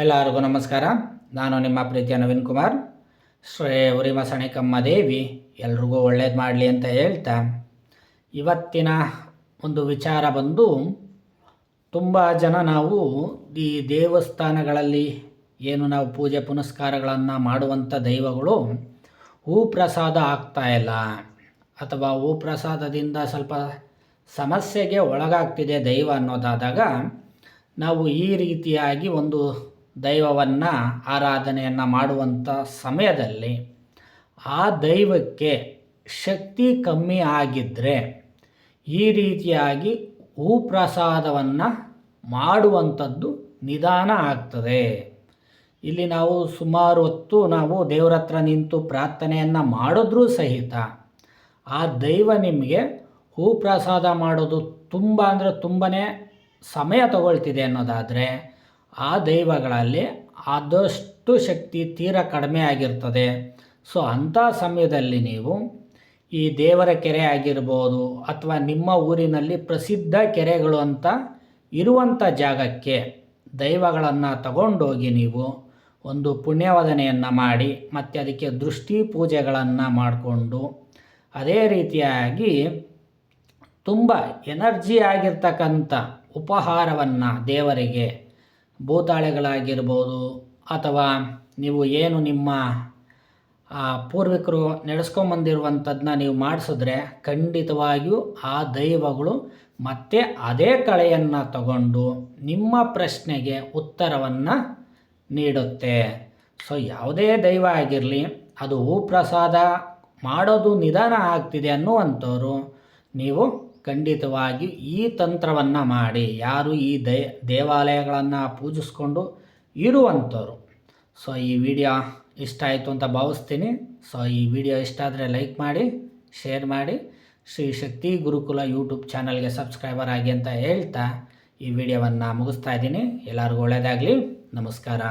ಎಲ್ಲರಿಗೂ ನಮಸ್ಕಾರ. ನಾನು ನಿಮ್ಮ ಪ್ರೀತಿಯ ನವೀನ್ ಕುಮಾರ್. ಶ್ರೇ ಉರಿಮ ಸಣಿಕಮ್ಮ ದೇವಿ, ಎಲ್ರಿಗೂ ಒಳ್ಳೇದು ಮಾಡಲಿ ಅಂತ ಹೇಳ್ತಾ. ಇವತ್ತಿನ ಒಂದು ವಿಚಾರ ಬಂದು, ತುಂಬ ಜನ ನಾವು ಈ ದೇವಸ್ಥಾನಗಳಲ್ಲಿ ಏನು ನಾವು ಪೂಜೆ ಪುನಸ್ಕಾರಗಳನ್ನು ಮಾಡುವಂಥ ದೈವಗಳು ಹೂ ಪ್ರಸಾದ ಆಗ್ತಾ ಇಲ್ಲ. ಅಥವಾ ಹೂ ಪ್ರಸಾದದಿಂದ ಸ್ವಲ್ಪ ಸಮಸ್ಯೆಗೆ ಒಳಗಾಗ್ತಿದೆ ದೈವ ಅನ್ನೋದಾದಾಗ, ನಾವು ಈ ರೀತಿಯಾಗಿ ಒಂದು ದೈವವನ್ನು ಆರಾಧನೆಯನ್ನು ಮಾಡುವಂಥ ಸಮಯದಲ್ಲಿ ಆ ದೈವಕ್ಕೆ ಶಕ್ತಿ ಕಮ್ಮಿ ಆಗಿದ್ದರೆ ಈ ರೀತಿಯಾಗಿ ಹೂಪ್ರಸಾದವನ್ನು ಮಾಡುವಂಥದ್ದು ನಿಧಾನ ಆಗ್ತದೆ. ಇಲ್ಲಿ ನಾವು ಸುಮಾರು ಹೊತ್ತು ನಾವು ದೇವರ ಹತ್ರ ನಿಂತು ಪ್ರಾರ್ಥನೆಯನ್ನು ಮಾಡಿದ್ರೂ ಸಹಿತ ಆ ದೈವ ನಿಮಗೆ ಹೂಪ್ರಸಾದ ಮಾಡೋದು ತುಂಬ ಅಂದರೆ ತುಂಬಾ ಸಮಯ ತಗೊಳ್ತಿದೆ ಅನ್ನೋದಾದರೆ ಆ ದೈವಗಳಲ್ಲಿ ಆದಷ್ಟು ಶಕ್ತಿ ತೀರ ಕಡಿಮೆ ಆಗಿರ್ತದೆ. ಸೊ ಅಂಥ ಸಮಯದಲ್ಲಿ ನೀವು ಈ ದೇವರ ಕೆರೆ ಆಗಿರ್ಬೋದು ಅಥವಾ ನಿಮ್ಮ ಊರಿನಲ್ಲಿ ಪ್ರಸಿದ್ಧ ಕೆರೆಗಳು ಅಂತ ಇರುವಂಥ ಜಾಗಕ್ಕೆ ದೈವಗಳನ್ನು ತಗೊಂಡೋಗಿ ನೀವು ಒಂದು ಪುಣ್ಯವದನೆಯನ್ನು ಮಾಡಿ, ಮತ್ತು ಅದಕ್ಕೆ ದೃಷ್ಟಿ ಪೂಜೆಗಳನ್ನು ಮಾಡಿಕೊಂಡು, ಅದೇ ರೀತಿಯಾಗಿ ತುಂಬ ಎನರ್ಜಿ ಆಗಿರ್ತಕ್ಕಂಥ ಉಪಹಾರವನ್ನು ದೇವರಿಗೆ ಭೂತಾಳೆಗಳಾಗಿರ್ಬೋದು ಅಥವಾ ನೀವು ಏನು ನಿಮ್ಮ ಪೂರ್ವಿಕರು ನಡೆಸ್ಕೊಂಬಂದಿರುವಂಥದ್ದನ್ನ ನೀವು ಮಾಡಿಸಿದ್ರೆ ಖಂಡಿತವಾಗಿಯೂ ಆ ದೈವಗಳು ಮತ್ತೆ ಅದೇ ಕಳೆಯನ್ನು ತಗೊಂಡು ನಿಮ್ಮ ಪ್ರಶ್ನೆಗೆ ಉತ್ತರವನ್ನು ನೀಡುತ್ತೆ. ಸೊ, ಯಾವುದೇ ದೈವ ಆಗಿರಲಿ, ಅದು ಹೂ ಪ್ರಸಾದ ಮಾಡೋದು ನಿಧಾನ ಆಗ್ತಿದೆ ಅನ್ನುವಂಥವ್ರು ನೀವು ಖಂಡಿತವಾಗಿ ಈ ತಂತ್ರವನ್ನು ಮಾಡಿ, ಯಾರು ಈ ದೇ ದೇವಾಲಯಗಳನ್ನು ಪೂಜಿಸ್ಕೊಂಡು ಇರುವಂಥವ್ರು. ಸೊ ಈ ವಿಡಿಯೋ ಇಷ್ಟ ಆಯಿತು ಅಂತ ಭಾವಿಸ್ತೀನಿ. ಸೊ ಈ ವಿಡಿಯೋ ಇಷ್ಟ ಆದರೆ ಲೈಕ್ ಮಾಡಿ, ಶೇರ್ ಮಾಡಿ. ಶ್ರೀ ಶಕ್ತಿ ಗುರುಕುಲ ಯೂಟ್ಯೂಬ್ ಚಾನಲ್ಗೆ ಸಬ್ಸ್ಕ್ರೈಬರ್ ಆಗಿ ಅಂತ ಹೇಳ್ತಾ ಈ ವಿಡಿಯೋವನ್ನು ಮುಗಿಸ್ತಾ ಇದ್ದೀನಿ. ಎಲ್ಲರಿಗೂ ಒಳ್ಳೆಯದಾಗಲಿ ನಮಸ್ಕಾರ.